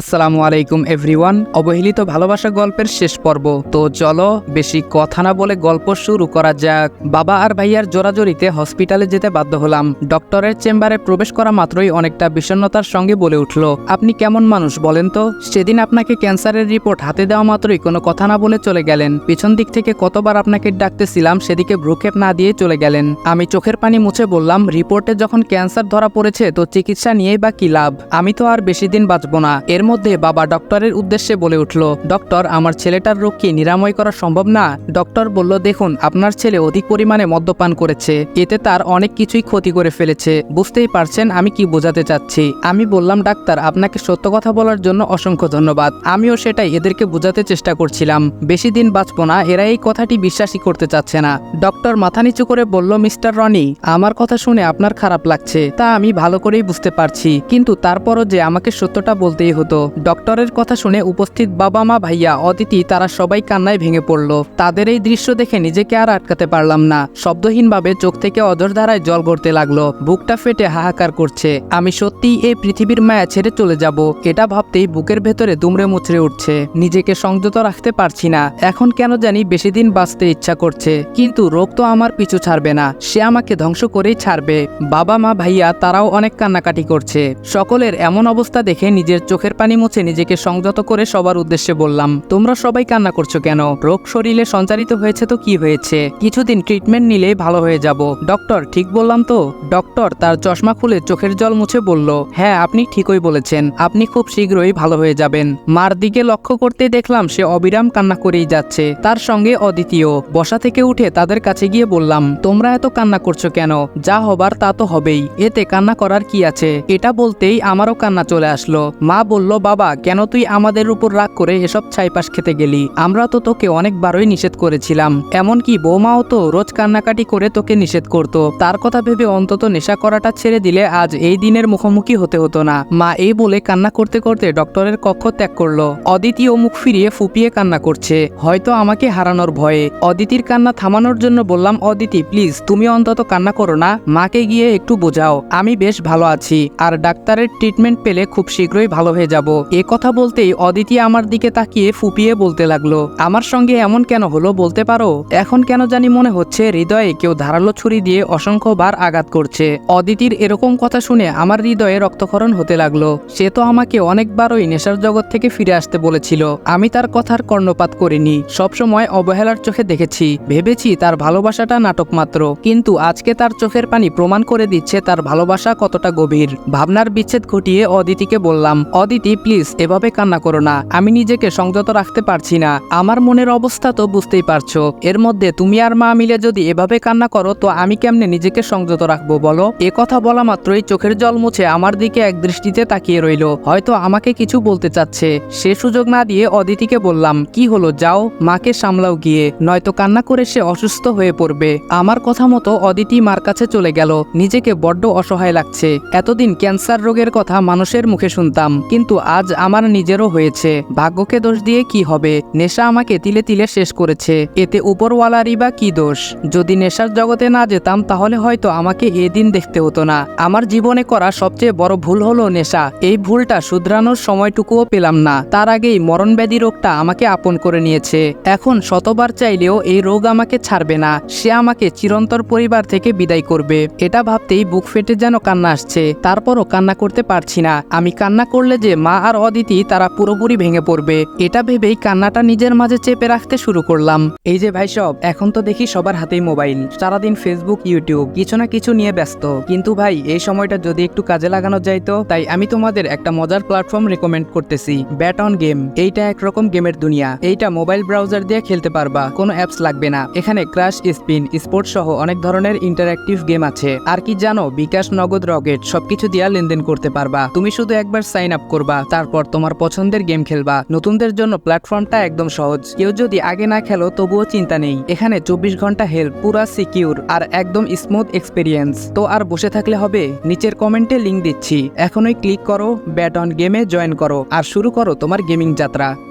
আসসালামু আলাইকুম এভরিওয়ান অবহেলিত ভালোবাসা গল্পের শেষ পর্ব। তো চলো, বেশি কথা না বলে গল্প শুরু করা যাক। বাবা আর ভাইয়ার জোরাজোরিতে হসপিটালে যেতে বাধ্য হলাম। ডক্টরের চেম্বারে প্রবেশ করা মাত্রই অনেকটা বিষণ্ণতার সঙ্গে বলে উঠল, আপনি কেমন মানুষ বলেন তো? সেদিন আপনাকে ক্যান্সারের রিপোর্ট হাতে দেওয়া মাত্রই কোনো কথা না বলে চলে গেলেন। পিছন দিক থেকে কতবার আপনাকে ডাকতেছিলাম, সেদিকে ভ্রুক্ষেপ না দিয়ে চলে গেলেন। আমি চোখের পানি মুছে বললাম, রিপোর্টে যখন ক্যান্সার ধরা পড়েছে, তো চিকিৎসা নিয়েই বা কি লাভ? আমি তো আর বেশি দিন বাঁচবো না। এর মধ্যে বাবা ডক্টরের উদ্দেশ্যে বলে উঠল, ডক্টর, আমার ছেলেটার রোগ কি নিরাময় করা সম্ভব না। ডক্টর বলল, দেখুন, আপনার ছেলে অধিক পরিমাণে মদ্যপান করেছে। এতে তার অনেক কিছুই ক্ষতি করে ফেলেছে। বুঝতেই পারছেন, আমি কি বোঝাতে চাচ্ছি? আমি বললাম, ডাক্তার, আপনাকে সত্য কথা বলার জন্য অসংখ্য ধন্যবাদ। আমিও সেটাই এদেরকে বোঝাতে চেষ্টা করছিলাম। বেশি দিন বাঁচবো না, এরা এই কথাটি বিশ্বাসই করতে চাচ্ছে না। ডক্টর মাথা নিচু করে বলল, মিস্টার রনি, আমার কথা শুনে আপনার খারাপ লাগছে। তা আমি ভালো করেই বুঝতে পারছি। কিন্তু তারপরও যে আমাকে সত্যটা বলতেই হতো ডক্টরের কথা শুনে উপস্থিত বাবা মা ভাইয়া অদিতি তারা সবাই কান্নায় ভেঙে পড়ল। তাদের এই দৃশ্য দেখে নিজেকে আর আটকাতে পারলাম না। শব্দহীনভাবে চোখ থেকে অজর ধারায় জল গড়তে লাগল। বুকটা ফেটে হাহাকার করছে। আমি সত্যিই এই পৃথিবীর মায়া ছেড়ে চলে যাব। এটা ভাবতেই বুকের ভেতরে দুমড়ে মুচড়ে উঠছে। নিজেকে সংযত রাখতে পারছি না। এখন কেন জানি বেশি দিন বাঁচতে ইচ্ছা করছে। কিন্তু রোগ তো আমার পিছু ছাড়বে না। সে আমাকে ধ্বংস করেই ছাড়বে। বাবা মা ভাইয়া তারাও অনেক কান্নাকাটি করছে। সকলের এমন অবস্থা দেখে নিজের চোখের পানি মুছে নিজেকে সংযত করে সবার উদ্দেশ্যে বললাম, তোমরা সবাই কান্না করছ কেন? রোগ শরীরে সঞ্চারিত হয়েছে তো কি হয়েছে? কিছুদিন ট্রিটমেন্ট নিলেই ভালো হয়ে যাব। ডক্টর, ঠিক বললাম তো? ডক্টর, তার চশমা খুলে চোখের জল মুছে বলল হ্যাঁ আপনি ঠিকই বলেছেন, আপনি খুব শীঘ্রই ভালো হয়ে যাবেন। মার দিকে লক্ষ্য করতে দেখলাম সে অবিরাম কান্না করেই যাচ্ছে, তার সঙ্গে অদ্বিতীয়। বসা থেকে উঠে তাদের কাছে গিয়ে বললাম, তোমরা এত কান্না করছ কেন? যা হবার তা তো হবেই, এতে কান্না করার কি আছে? এটা বলতেই আমারও কান্না চলে আসলো। মা বলল বাবা, কেন তুই আমাদের উপর রাগ করে এসব ছাইপাশ খেতে গেলি? আমরা তো তোকে অনেকবারই নিষেধ করেছিলাম। এমনকি বৌমাও তো রোজ কান্নাকাটি করে তোকে নিষেধ করত। তার কথা ভেবে অন্তত নেশা করাটা ছেড়ে দিলে আজ এই দিনের মুখোমুখি হতে হতো না। মা এই বলে কান্না করতে করতে ডক্টরের কক্ষ ত্যাগ করল। অদিতি ও মুখ ফিরিয়ে ফুপিয়ে কান্না করছে। হয়তো আমাকে হারানোর ভয়ে। অদিতির কান্না থামানোর জন্য বললাম, অদিতি, প্লিজ, তুমি অন্তত কান্না করো না। মাকে গিয়ে একটু বোঝাও। আমি বেশ ভালো আছি। আর ডাক্তারের ট্রিটমেন্ট পেলে খুব শীঘ্রই ভালো হয়ে যাব। এ কথা বলতেই অদিতি আমার দিকে তাকিয়ে ফুপিয়ে বলতে লাগল, আমার সঙ্গে এমন কেন হলো বলতে পারো? এখন কেন জানি মনে হচ্ছে হৃদয়ে কেউ ধারালো ছুরি দিয়ে অসংখ্যবার আঘাত করছে। অদিতির এরকম কথা শুনে আমার হৃদয়ে রক্তক্ষরণ হতে লাগল। সে তো আমাকে অনেকবারই নেশার জগৎ থেকে ফিরে আসতে বলেছিল। আমি তার কথার কর্ণপাত করিনি। সবসময় অবহেলার চোখে দেখেছি। ভেবেছি তার ভালোবাসাটা নাটক মাত্র। কিন্তু আজকে তার চোখের পানি প্রমাণ করে দিচ্ছে তার ভালোবাসা কতটা গভীর। ভাবনার বিচ্ছেদ ঘটিয়ে অদিতিকে বললাম, অদিতি প্লিজ, এভাবে কান্না করো না। আমি নিজেকে সংযত রাখতে পারছি না। আমার মনের অবস্থা তো বুঝতেই পারছ। এর মধ্যে তুমি আর মা মিলে যদি এভাবে কান্না করো, তো আমি কেমনে নিজেকে সংযত রাখব বলো? এ কথা বলা মাত্রই চোখের জল মুছে আমার দিকে এক দৃষ্টিতে তাকিয়ে রইল। হয়তো আমাকে কিছু বলতে চাচ্ছে। সে সুযোগ না দিয়ে অদিতিকে বললাম, কি হলো? যাও, মাকে সামলাও গিয়ে। নয়তো কান্না করে সে অসুস্থ হয়ে পড়বে। আমার কথা মতো অদিতি মার কাছে চলে গেল। নিজেকে বড্ড অসহায় লাগছে। এতদিন ক্যান্সার রোগের কথা মানুষের মুখে শুনতাম। কিন্তু আজ আমার নিজেরও হয়েছে। ভাগ্যকে দোষ দিয়ে কি হবে? নেশা আমাকে তিলে তিলে শেষ করেছে। এতে উপরওয়ালারই বা কি দোষ? যদি নেশার জগতে না যেতাম, তাহলে হয়তো আমাকে এ দিন দেখতে হতো না। আমার জীবনে করা সবচেয়ে বড় ভুল হলো নেশা। এই ভুলটা শুধরানোর সময়টুকুও পেলাম না। তার আগেই মরণব্যাধি রোগটা আমাকে আপন করে নিয়েছে। এখন শতবার চাইলেও এই রোগ আমাকে ছাড়বে না। সে আমাকে চিরন্তর পরিবার থেকে বিদায় করবে। এটা ভাবতেই বুক ফেটে যেন কান্না আসছে। তারপরও কান্না করতে পারছি না। আমি কান্না করলে যে মা আর অদিতি তারা পুরোপুরি ভেঙে পড়বে। এটা ভেবেই কান্নাটা নিজের মাঝে চেপে রাখতে শুরু করলাম। এই যে ভাই সব, এখন তো দেখি সবার হাতেই মোবাইল। সারাদিন ফেসবুক ইউটিউব কিছু না কিছু নিয়ে ব্যস্ত। কিন্তু ভাই, এই সময়টা যদি একটু কাজে লাগানো যাইতো তাই আমি তোমাদের একটা মজার প্ল্যাটফর্ম রেকমেন্ড করতেছি ব্যাট অন গেম এইটা একরকম গেমের দুনিয়া। এইটা মোবাইল ব্রাউজার দিয়ে খেলতে পারবা, কোনো অ্যাপস লাগবে না। এখানে ক্রাশ স্পিন স্পোর্টস সহ অনেক ধরনের ইন্টারঅ্যাক্টিভ গেম আছে। আর কি জানো, বিকাশ, নগদ, রকেট, সবকিছু দিয়া লেনদেন করতে পারবা। তুমি শুধু একবার সাইন আপ করবা। তারপর তোমার পছন্দের গেম খেলবা। নতুনদের জন্য প্ল্যাটফর্মটা একদম সহজ। কেউ যদি আগে না খেলো, তবুও চিন্তা নেই। এখানে চব্বিশ ঘণ্টা হেল্প পুরা সিকিউর আর একদম স্মুথ এক্সপিরিয়েন্স তো আর বসে থাকলে হবে? নিচের কমেন্টে লিঙ্ক দিচ্ছি। এখনই ক্লিক করো ব্যাট অন গেমে জয়েন করো। আর শুরু করো তোমার গেমিং যাত্রা।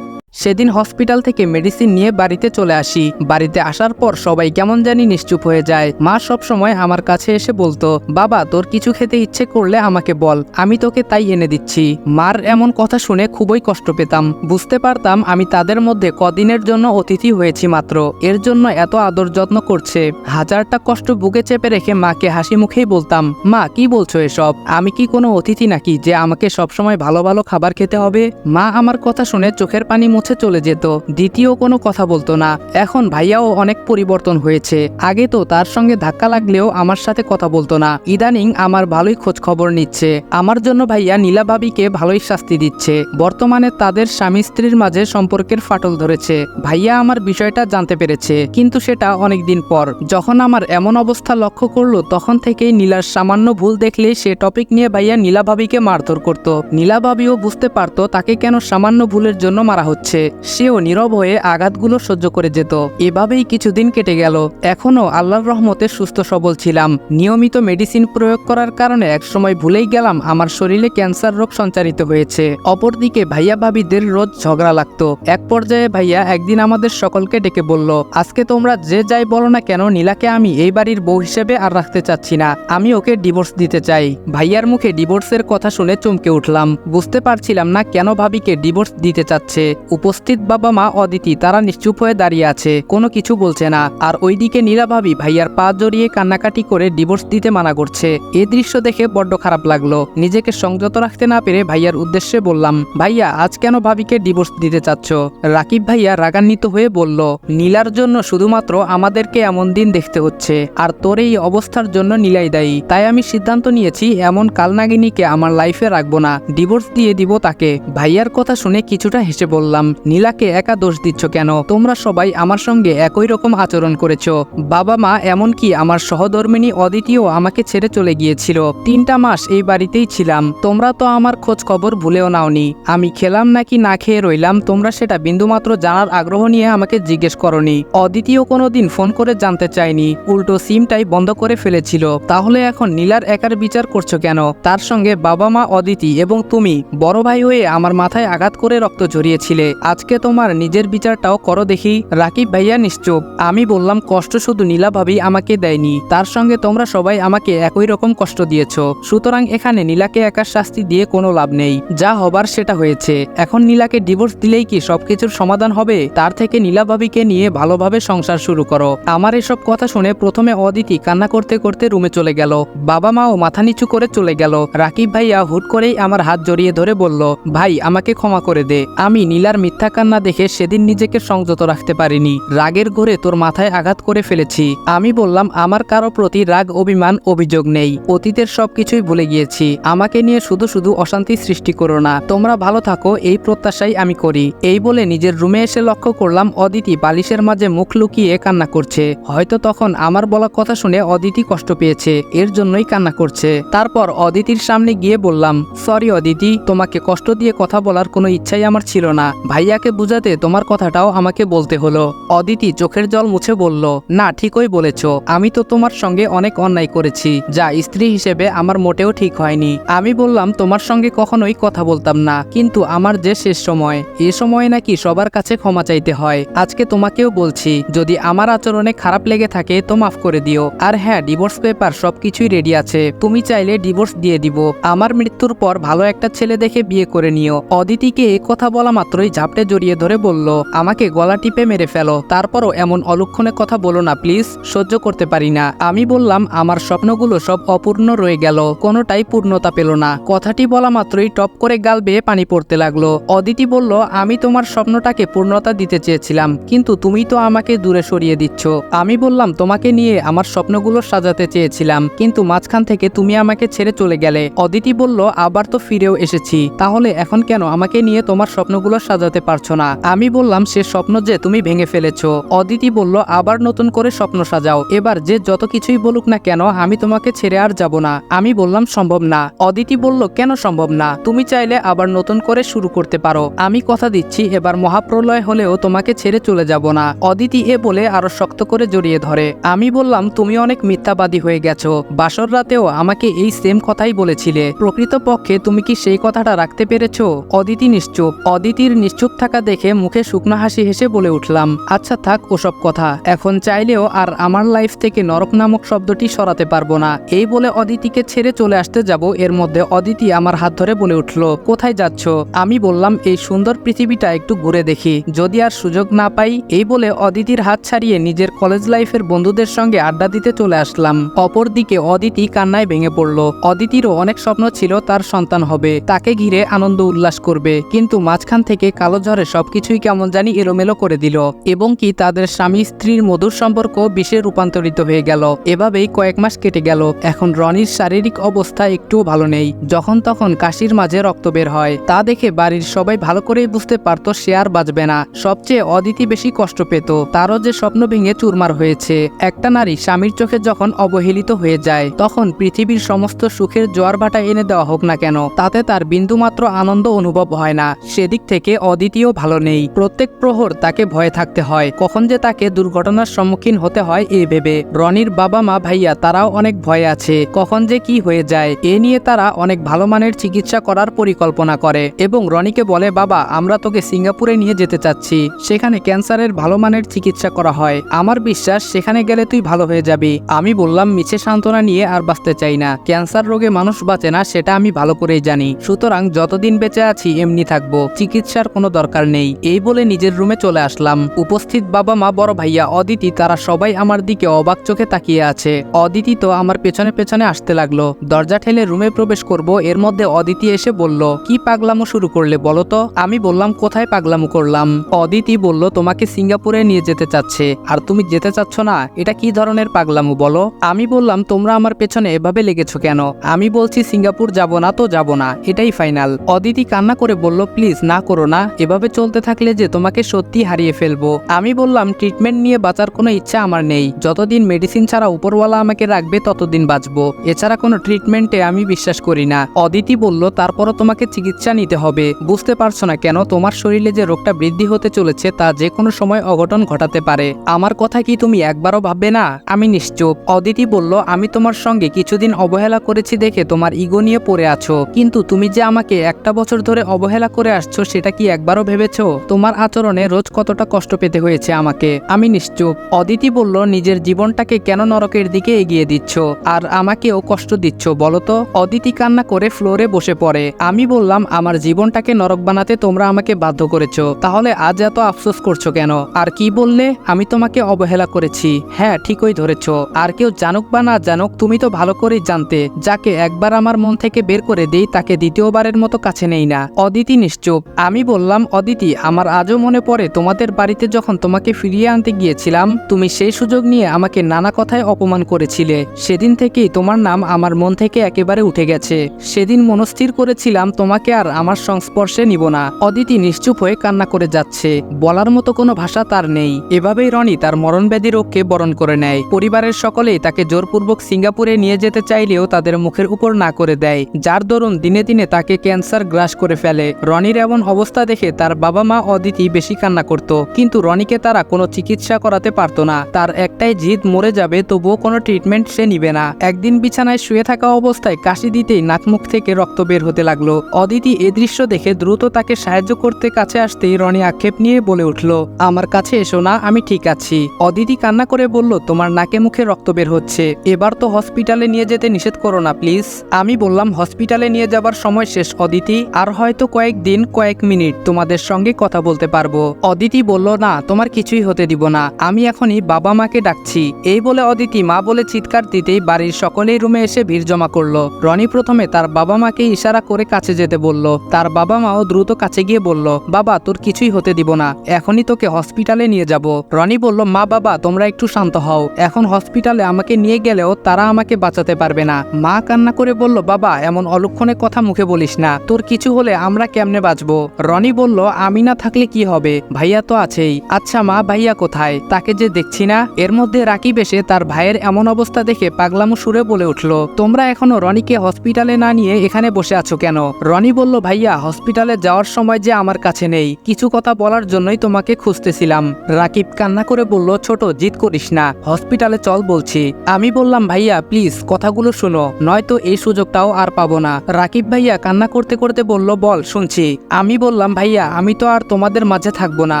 সেদিন হসপিটাল থেকে মেডিসিন নিয়ে বাড়িতে চলে আসি। বাড়িতে আসার পর সবাই কেমন জানি নিশ্চুপ হয়ে যায়। মা সব সময় আমার কাছে এসে বলতো, বাবা, তোর কিছু খেতে ইচ্ছে করলে আমাকে বল, আমি তোকে তাই এনে দিচ্ছি। মার এমন কথা শুনে খুবই কষ্ট পেতাম। বুঝতে পারতাম আমি তাদের মধ্যে কদিনের জন্য অতিথি হয়েছি মাত্র। এর জন্য এত আদর যত্ন করছে। হাজারটা কষ্ট বুকে চেপে রেখে মাকে হাসি মুখেই বলতাম, মা, কি বলছো এসব? আমি কি কোনো অতিথি নাকি যে আমাকে সবসময় ভালো ভালো খাবার খেতে হবে? মা আমার কথা শুনে চোখের পানি মুছে চলে যেত। দ্বিতীয় কোনো কথা বলতো না। এখন ভাইয়াও অনেক পরিবর্তন হয়েছে। আগে তো তার সঙ্গে ধাক্কা লাগলেও আমার সাথে কথা বলতো না। ইদানিং আমার ভালোই খোঁজ খবর নিচ্ছে। আমার জন্য ভাইয়া নীলা ভাবিকে ভালোই শাস্তি দিচ্ছে। বর্তমানে তাদের স্বামী স্ত্রীর মাঝে সম্পর্কের ফাটল ধরেছে। ভাইয়া আমার বিষয়টা জানতে পেরেছে, কিন্তু সেটা অনেক দিন পর। যখন আমার এমন অবস্থা লক্ষ্য করল, তখন থেকেই নীলার সামান্য ভুল দেখলে সে টপিক নিয়ে ভাইয়া নীলা ভাবিকে মারধর করত। নীলা ভাবিও বুঝতে পারতো তাকে কেন সামান্য ভুলের জন্য মারা হচ্ছে। সেও নীরব হয়ে আঘাতগুলো সহ্য করে যেত। এভাবেই কিছুদিন কেটে গেল। এখনও আল্লাহর রহমতে সুস্থ সবল ছিলাম। নিয়মিত মেডিসিন প্রয়োগ করার কারণে একসময় ভুলেই গেলাম, আমার শরীরে ক্যান্সার রোগ সঞ্চারিত হয়েছে। অপরদিকে ভাইয়া ভাবিদের রোজ ঝগড়া লাগতো। এক পর্যায়ে ভাইয়া একদিন আমাদের সকলকে ডেকে বলল, আজকে তোমরা যে যাই বলো না কেন, নীলাকে আমি এই বাড়ির বউ হিসেবে আর রাখতে চাচ্ছি না। আমি ওকে ডিভোর্স দিতে চাই। ভাইয়ার মুখে ডিভোর্সের কথা শুনে চমকে উঠলাম। বুঝতে পারছিলাম না কেন ভাবিকে ডিভোর্স দিতে চাচ্ছে। উপস্থিত বাবা মা অদিতি তারা নিশ্চুপ হয়ে দাঁড়িয়ে আছে, কোনো কিছু বলছে না। আর ওইদিকে নীলা ভাবি ভাইয়ার পা জড়িয়ে কান্নাকাটি করে ডিভোর্স দিতে মানা করছে। এ দৃশ্য দেখে বড্ড খারাপ লাগল। নিজেকে সংযত রাখতে না পেরে ভাইয়ার উদ্দেশ্যে বললাম, ভাইয়া, আজ কেন ভাবিকে ডিভোর্স দিতে চাচ্ছ? রাকিব ভাইয়া রাগান্বিত হয়ে বলল, নীলার জন্য শুধুমাত্র আমাদেরকে এমন দিন দেখতে হচ্ছে, আর তোর এই অবস্থার জন্য নীলাই দায়ী। তাই আমি সিদ্ধান্ত নিয়েছি, এমন কালনাগিনীকে আমার লাইফে রাখব না ডিভোর্স দিয়ে দিব তাকে। ভাইয়ার কথা শুনে কিছুটা হেসে বললাম নীলাকে একা দোষ দিচ্ছ কেন? তোমরা সবাই আমার সঙ্গে একই রকম আচরণ করেছ। বাবা মা এমনকি আমার সহধর্মিনী অদিতিও আমাকে ছেড়ে চলে গিয়েছিল। তিনটা মাস এই বাড়িতেই ছিলাম। তোমরা তো আমার খোঁজ খবর ভুলেও নাওনি। আমি খেলাম নাকি না খেয়ে রইলাম, তোমরা সেটা বিন্দুমাত্র জানার আগ্রহ নিয়ে আমাকে জিজ্ঞেস করনি। অদিতিও কোনোদিন ফোন করে জানতে চাইনি উল্টো সিমটাই বন্ধ করে ফেলেছিল। তাহলে এখন নীলার একার বিচার করছ কেন? তার সঙ্গে বাবা মা, অদিতি এবং তুমি, বড় ভাই হয়ে আমার মাথায় আঘাত করে রক্ত জড়িয়েছিলে আজকে তোমার নিজের বিচারটাও করো দেখি। রাকিব ভাইয়া নিশ্চুপ। আমি বললাম, কষ্ট শুধু নীলা ভাবি আমাকে দেয়নি। তার সঙ্গে তোমরা সবাই আমাকে একই রকম কষ্ট দিয়েছ। সুতরাং এখানে নীলাকে একার শাস্তি দিয়ে কোনো লাভ নেই। যা হবার সেটা হয়েছে। এখন নীলাকে ডিভোর্স দিলেই কি সবকিছুর সমাধান হবে? তার থেকে নীলা ভাবিকে নিয়ে ভালোভাবে সংসার শুরু করো। আমার এসব কথা শুনে প্রথমে অদিতি কান্না করতে করতে রুমে চলে গেল। বাবা মাও মাথা নিচু করে চলে গেল। রাকিব ভাইয়া হুট করেই আমার হাত জড়িয়ে ধরে বলল, ভাই, আমাকে ক্ষমা করে দে। আমি নীলার মিথ্যা কান্না দেখে সেদিন নিজেকে সংযত রাখতে পারিনি। রাগের ঘরে তোর মাথায় আঘাত করে ফেলেছি। আমি বললাম, আমার কারও প্রতি রাগ, অভিমান, অভিযোগ নেই। অতীতের সবকিছুই ভুলে গিয়েছি। আমাকে নিয়ে শুধু শুধু অশান্তি সৃষ্টি করো না। তোমরা ভালো থাকো, এই প্রত্যাশাই আমি করি। এই বলে নিজের রুমে এসে লক্ষ্য করলাম, অদিতি বালিশের মাঝে মুখ লুকিয়ে কান্না করছে। হয়তো তখন আমার বলা কথা শুনে অদিতি কষ্ট পেয়েছে, এর জন্যই কান্না করছে। তারপর অদিতির সামনে গিয়ে বললাম, সরি অদিতি, তোমাকে কষ্ট দিয়ে কথা বলার কোনো ইচ্ছাই আমার ছিল না। ভাইয়াকে বুঝাতে তোমার কথাটাও আমাকে বলতে হলো। অদিতি চোখের জল মুছে বলল, না, ঠিকই বলেছ। আমি তো তোমার সঙ্গে অনেক অন্যায় করেছি, যা স্ত্রী হিসেবে আমার মোটেও ঠিক হয়নি। আমি বললাম, তোমার সঙ্গে কখনোই কথা বলতাম না, কিন্তু আমার যে শেষ সময়, এ সময় নাকি সবার কাছে ক্ষমা চাইতে হয়। আজকে তোমাকেও বলছি, যদি আমার আচরণে খারাপ লেগে থাকে তো মাফ করে দিও। আর হ্যাঁ ডিভোর্স পেপার সবকিছুই রেডি আছে। তুমি চাইলে ডিভোর্স দিয়ে দিব। আমার মৃত্যুর পর ভালো একটা ছেলে দেখে বিয়ে করে নিও। অদিতিকে এ কথা বলা মাত্রই ঝাপটে জড়িয়ে ধরে বলল, আমাকে গলা টিপে মেরে ফেলো। তারপরও এমন অলক্ষণে কথা বলো না, প্লিজ। সহ্য করতে পারি না আমি বললাম, আমার স্বপ্নগুলো সব অপূর্ণ রয়ে গেল। কোনোটাই পূর্ণতা পেল না কথাটি বলা মাত্রই টপ করে গাল বেয়ে পানি পড়তে লাগল। অদিতি বলল, আমি তোমার স্বপ্নটাকে পূর্ণতা দিতে চেয়েছিলাম, কিন্তু তুমি তো আমাকে দূরে সরিয়ে দিচ্ছ। আমি বললাম, তোমাকে নিয়ে আমার স্বপ্নগুলো সাজাতে চেয়েছিলাম, কিন্তু মাঝখান থেকে তুমি আমাকে ছেড়ে চলে গেলে। অদিতি বলল, আবার তো ফিরেও এসেছি। তাহলে এখন কেন আমাকে নিয়ে তোমার স্বপ্নগুলো সাজাতে পারছ না। আমি বললাম, সে স্বপ্ন যে তুমি ভেঙে ফেলেছো। অদিতি বলল, আবার নতুন করে স্বপ্ন সাজাও। এবার যে যত কিছুই বলুক না কেন, আমি তোমাকে ছেড়ে আর যাব না। আমি বললাম, সম্ভব না। অদিতি বলল, কেন সম্ভব না? তুমি চাইলে আবার নতুন করে শুরু করতে পারো। আমি কথা দিচ্ছি, এবার মহাপ্রলয় হলেও তোমাকে ছেড়ে চলে যাব না। অদিতি এ বলে আরও শক্ত করে জড়িয়ে ধরে। আমি বললাম, তুমি অনেক মিথ্যাবাদী হয়ে গেছো। বাসর রাতেও আমাকে এই সেম কথাই বলেছিলে। প্রকৃতপক্ষে তুমি কি সেই কথাটা রাখতে পেরেছ? অদিতি নিশ্চুপ। অদিতির নিশ্চুপ নিশ্চুপ থাকা দেখে মুখে শুকনো হাসি হেসে বলে উঠলাম আচ্ছা থাক, ওসব কথা। এখন চাইলেও আর আমার লাইফ থেকে নরক নামক শব্দটি সরাতে পারব না। এই বলে অদিতিকে ছেড়ে চলে আসতে যাব। এর মধ্যে অদিতি আমার হাত ধরে বলে উঠল, কোথায় যাচ্ছ? আমি বললাম, এই সুন্দর পৃথিবীটা একটু ঘুরে দেখি। যদি আর সুযোগ না পাই, এই বলে অদিতির হাত ছাড়িয়ে নিজের কলেজ লাইফের বন্ধুদের সঙ্গে আড্ডা দিতে চলে আসলাম। অপরদিকে অদিতি কান্নায় ভেঙে পড়ল। অদিতিরও অনেক স্বপ্ন ছিল তার সন্তান হবে। তাকে ঘিরে আনন্দ উল্লাস করবে। কিন্তু মাঝখান থেকে কালো ঝড়ে সবকিছুই কেমন জানি এলোমেলো করে দিল। এবং কি তাদের স্বামী স্ত্রীর মধুর সম্পর্ক বিষে রূপান্তরিত হয়ে গেল। এভাবেই কয়েক মাস কেটে গেল। এখন রনির শারীরিক অবস্থা একটুও ভালো নেই। যখন তখন কাশির মাঝে রক্ত বের হয়। তা দেখে বাড়ির সবাই ভালো করেই বুঝতে পারতো সে আর বাঁচবে না। সবচেয়ে অদিতি বেশি কষ্ট পেত। তারও যে স্বপ্ন ভেঙে চুরমার হয়েছে। একটা নারী স্বামীর চোখে যখন অবহেলিত হয়ে যায়, তখন পৃথিবীর সমস্ত সুখের জোয়ার ভাটা এনে দেওয়া হোক না কেন, তাতে তার বিন্দুমাত্র আনন্দ অনুভব হয় না। সেদিক থেকে অদ্বিতীয় ভালো নেই। প্রত্যেক প্রহর তাকে ভয়ে থাকতে হয়। কখন যে তাকে দুর্ঘটনার সম্মুখীন হতে হয় এ ভেবে। রনির বাবা মা ভাইয়া তারাও অনেক ভয়ে আছে। কখন যে কি হয়ে যায়, এ নিয়ে তারা অনেক ভালো মানের চিকিৎসা করার পরিকল্পনা করে এবং রনিকে বলে, বাবা, আমরা তোকে সিঙ্গাপুরে নিয়ে যেতে চাচ্ছি। সেখানে ক্যান্সারের ভালো মানের চিকিৎসা করা হয়। আমার বিশ্বাস, সেখানে গেলে তুই ভালো হয়ে যাবি। আমি বললাম, মিছে সান্ত্বনা নিয়ে আর বাঁচতে চাই না। ক্যান্সার রোগে মানুষ বাঁচে না, সেটা আমি ভালো করেই জানি। সুতরাং যতদিন বেঁচে আছি, এমনি থাকব। চিকিৎসার কোনো দরকার নেই। এই বলে নিজের রুমে চলে আসলাম। উপস্থিত বাবা মা, বড় ভাইয়া, অদিতি, তারা সবাই আমার দিকে অবাক চোখে তাকিয়ে আছে। অদিতি তো আমার পেছনে পেছনে আসতে লাগল। দরজা ঠেলে রুমে প্রবেশ করব, এর মধ্যে অদিতি এসে বলল, কি পাগলামো শুরু করলে বলো তো? আমি বললাম, কোথায় পাগলামো করলাম? অদিতি বলল, তোমাকে সিঙ্গাপুরে নিয়ে যেতে চাচ্ছে। আর তুমি যেতে চাচ্ছ না? এটা কি ধরনের পাগলামো বলো? আমি বললাম, তোমরা আমার পেছনে এভাবে লেগেছো কেন? আমি বলছি, সিঙ্গাপুর যাব না তো যাব না, এটাই ফাইনাল। অদিতি কান্না করে বলল, প্লিজ না করো না। এভাবে চলতে থাকলে যে তোমাকে সত্যি হারিয়ে ফেলব। আমি বললাম ট্রিটমেন্ট নিয়ে বাঁচার কোনো ইচ্ছা আমার নেই। যতদিন মেডিসিন ছাড়া উপরওয়ালা আমাকে রাখবে, ততদিন বাঁচবো। এছাড়া কোনো ট্রিটমেন্টে আমি বিশ্বাস করি না। অদিতি বলল, তারপরও তোমাকে চিকিৎসা নিতে হবে। বুঝতে পারছ না কেন, তোমার শরীরে যে রোগটা বৃদ্ধি হতে চলেছে, তা যে কোনো সময় অঘটন ঘটাতে পারে। আমার কথা কি তুমি একবারও ভাববে না? আমি নিশ্চুপ। অদিতি বলল, আমি তোমার সঙ্গে কিছুদিন অবহেলা করেছি দেখে তোমার ইগো নিয়ে পড়ে আছো। কিন্তু তুমি যে আমাকে একটা বছর ধরে অবহেলা করে আসছো, সেটা কি একবারও ভেবেছো, তোমার আচরণে রোজ কতটা কষ্ট পেতে হয়েছে আমাকে? আমি নিশ্চুপ। অদিতি বলল, নিজের জীবনটাকে কেন নরকের দিকে এগিয়ে দিচ্ছ? আর আমাকেও কষ্ট দিচ্ছ বলতো অদিতি কান্না করে ফ্লোরে বসে পড়ে। আমি বললাম, আমার জীবনটাকে নরক বানাতে তোমরা আমাকে বাধ্য করেছ। তাহলে আজ এত আফসোস করছ কেন? আর কি বললে? আমি তোমাকে অবহেলা করেছি। হ্যাঁ ঠিকই ধরেছ। আর কেউ জানুক বা না জানুক, তুমি তো ভালো করেই জানতে। যাকে একবার আমার মন থেকে বের করে দেই, তাকে দ্বিতীয়বারের মতো কাছে নেই না। অদিতি নিশ্চুপ। আমি বললাম অদিতি, আমার আজও মনে পড়ে তোমাদের বাড়িতে যখন তোমাকে ফিরিয়ে আনতে গিয়েছিলাম, তুমি সেই সুযোগ নিয়ে আমাকে নানা কথায় অপমান করেছিলে। সেদিন থেকেই তোমার নাম আমার মন থেকে একেবারে উঠে গেছে। সেদিন মনস্থির করেছিলাম তোমাকে আর আমার সংস্পর্শে নিব না। অদিতি নিশ্চুপ হয়ে কান্না করে যাচ্ছে। বলার মতো কোনো ভাষা তার নেই। এভাবেই রনি তার মরণব্যাধি রোগকে বরণ করে নেয়। পরিবারের সকলেই তাকে জোরপূর্বক সিঙ্গাপুরে নিয়ে যেতে চাইলেও তাদের মুখের উপর না করে দেয়, যার দরুন দিনে দিনে তাকে ক্যান্সার গ্রাস করে ফেলে। রনির এমন অবস্থা দেখে তার বাবা মা অদিতি বেশি কান্না করত। কিন্তু রনিকে তারা কোনো চিকিৎসা করাতে পারতো না। তার একটাই জিদ মরে যাবে, তবুও কোনো ট্রিটমেন্ট সে নিবে না। একদিন বিছানায় শুয়ে থাকা অবস্থায় কাশি দিতেই নাকমুখ থেকে রক্ত বের হতে লাগল। অদিতি এ দৃশ্য দেখে দ্রুত তাকে সাহায্য করতে কাছে আসতেই রনি আক্ষেপ নিয়ে বলে উঠল, আমার কাছে এসো না, আমি ঠিক আছি। অদিতি কান্না করে বলল, তোমার নাকে মুখে রক্ত বের হচ্ছে। এবার তো হসপিটালে নিয়ে যেতে নিষেধ করো না প্লিজ আমি বললাম হসপিটালে নিয়ে যাবার সময় শেষ, অদিতি। আর হয়তো কয়েকদিন, কয়েক মিনিট। তোমাদের সঙ্গে কথা বলতে পারব। অদিতি বলল, না, তোমার কিছুই হতে দিব না। আমি এখনই বাবা মাকে ডাকছি। এই বলে অদিতি মা বলে চিৎকার দিতেই বাড়ির সকলেই রুমে এসে ভিড় জমা করল। রনি প্রথমে তার বাবা মাকে ইশারা করে কাছে যেতে বলল। তার বাবা মাও দ্রুত কাছে গিয়ে বলল, বাবা, তোর কিছুই হতে দিব না। এখনই তোকে হসপিটালে নিয়ে যাব। রনি বলল, মা, বাবা, তোমরা একটু শান্ত হও। এখন হসপিটালে আমাকে নিয়ে গেলেও তারা আমাকে বাঁচাতে পারবে না। মা কান্না করে বলল, বাবা, এমন অলক্ষণে কথা মুখে বলিস না। তোর কিছু হলে আমরা কেমনে বাঁচবো? রনি বলল আমি না থাকলে কি হবে? ভাইয়া তো আছেই। আচ্ছা মা, ভাইয়া কোথায়? তাকে যে দেখছি না। এর মধ্যে রাকিব এসে তার ভাইয়ের এমন অবস্থা দেখে পাগলামো সুরে বলে উঠল, তোমরা এখনও রনিকে হসপিটালে না নিয়ে এখানে বসে আছো কেন? রনি বলল, ভাইয়া, হসপিটালে যাওয়ার সময় যে আমার কাছে নেই। কিছু কথা বলার জন্যই তোমাকে খুঁজতেছিলাম। রাকিব কান্না করে বলল, ছোট, জিদ করিস না। হসপিটালে চল বলছি। আমি বললাম, ভাইয়া, প্লিজ, কথাগুলো শোনো। নয়তো এই সুযোগটাও আর পাবো না। রাকিব ভাইয়া কান্না করতে করতে বলল, বল, শুনছি। আমি বললাম ভাই ভাইয়া, আমি তো আর তোমাদের মাঝে থাকব না।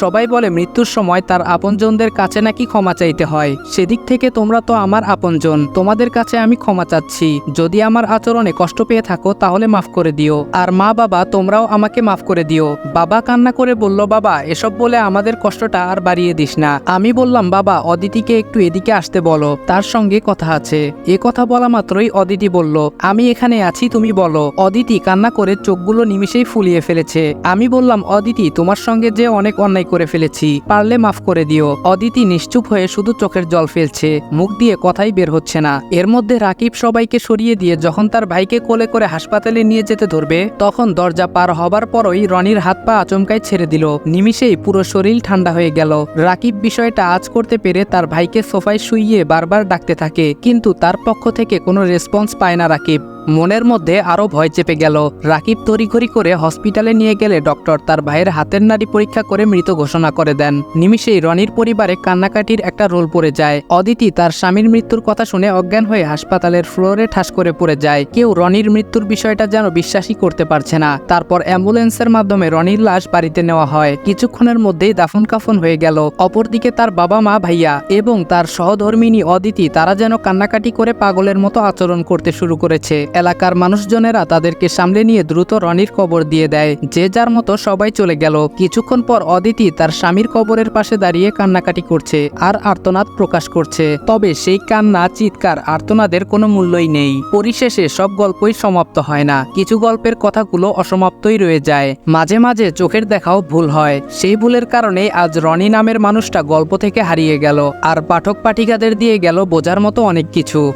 সবাই বলে মৃত্যুর সময় তার আপনজনদের কাছে নাকি ক্ষমা চাইতে হয়। সেদিক থেকে তোমরা তো আমার আপনজন। তোমাদের কাছে আমি ক্ষমা চাচ্ছি। যদি আমার আচরণে কষ্ট পেয়ে থাকো, তাহলে মাফ করে দিও। আর মা বাবা, তোমরাও আমাকে মাফ করে দিও। বাবা কান্না করে বলল, বাবা, এসব বলে আমাদের কষ্টটা আর বাড়িয়ে দিস না। আমি বললাম, বাবা, অদিতিকে একটু এদিকে আসতে বলো। তার সঙ্গে কথা আছে। এ কথা বলা মাত্রই অদিতি বলল, আমি এখানে আছি, তুমি বলো। অদিতি কান্না করে চোখগুলো নিমিষেই ফুলিয়ে ফেলেছে। আমি বললাম, অদিতি, তোমার সঙ্গে যে অনেক অন্যায় করে ফেলেছি, পারলে মাফ করে দিও। অদিতি নিশ্চুপ হয়ে শুধু চোখের জল ফেলছে, মুখ দিয়ে কথাই বের হচ্ছে না। এর মধ্যে রাকিব সবাইকে সরিয়ে দিয়ে যখন তার ভাইকে কোলে করে হাসপাতালে নিয়ে যেতে ধরবে, তখন দরজা পার হবার পরই রনির হাত পা আচমকায় ছেড়ে দিল। নিমিষেই পুরো শরীর ঠান্ডা হয়ে গেল। রাকিব বিষয়টা আজ করতে পেরে তার ভাইকে সোফায় শুইয়ে বারবার ডাকতে থাকে, কিন্তু তার পক্ষ থেকে কোনো রেসপন্স পায় না রাকিব। মনের মধ্যে আরও ভয় চেপে গেল। রাকিব তড়িঘড়ি করে হসপিটালে নিয়ে গেলে ডক্টর তার ভাইয়ের হাতের নাড়ি পরীক্ষা করে মৃত ঘোষণা করে দেন। নিমিষেই রনির পরিবারে কান্নাকাটির একটা রোল পড়ে যায়। অদিতি তার স্বামীর মৃত্যুর কথা শুনে অজ্ঞান হয়ে হাসপাতালের ফ্লোরে ঠাস করে পড়ে যায়। কেউ রনির মৃত্যুর বিষয়টা যেন বিশ্বাসই করতে পারছে না। তারপর অ্যাম্বুলেন্সের মাধ্যমে রনির লাশ বাড়িতে নেওয়া হয়। কিছুক্ষণের মধ্যেই দাফন কাফন হয়ে গেল। অপরদিকে তার বাবা মা, ভাইয়া এবং তার সহধর্মিনী অদিতি তারা যেন কান্নাকাটি করে পাগলের মতো আচরণ করতে শুরু করেছে। এলাকার মানুষজনেরা তাদেরকে সামলে নিয়ে দ্রুত রনির কবর দিয়ে দেয়। যে যার মতো সবাই চলে গেল। কিছুক্ষণ পর অদিতি তার স্বামীর কবরের পাশে দাঁড়িয়ে কান্নাকাটি করছে আর আর্তনাদ প্রকাশ করছে। তবে সেই কান্না, চিৎকার আর্তনাদের কোনো মূল্যই নেই। পরিশেষে সব গল্পই সমাপ্ত হয় না। কিছু গল্পের কথাগুলো অসমাপ্তই রয়ে যায়। মাঝে মাঝে চোখের দেখাও ভুল হয়। সেই ভুলের কারণে আজ রনি নামের মানুষটা গল্প থেকে হারিয়ে গেল। আর পাঠক পাঠিকাদের দিয়ে গেল বোঝার মতো অনেক কিছু।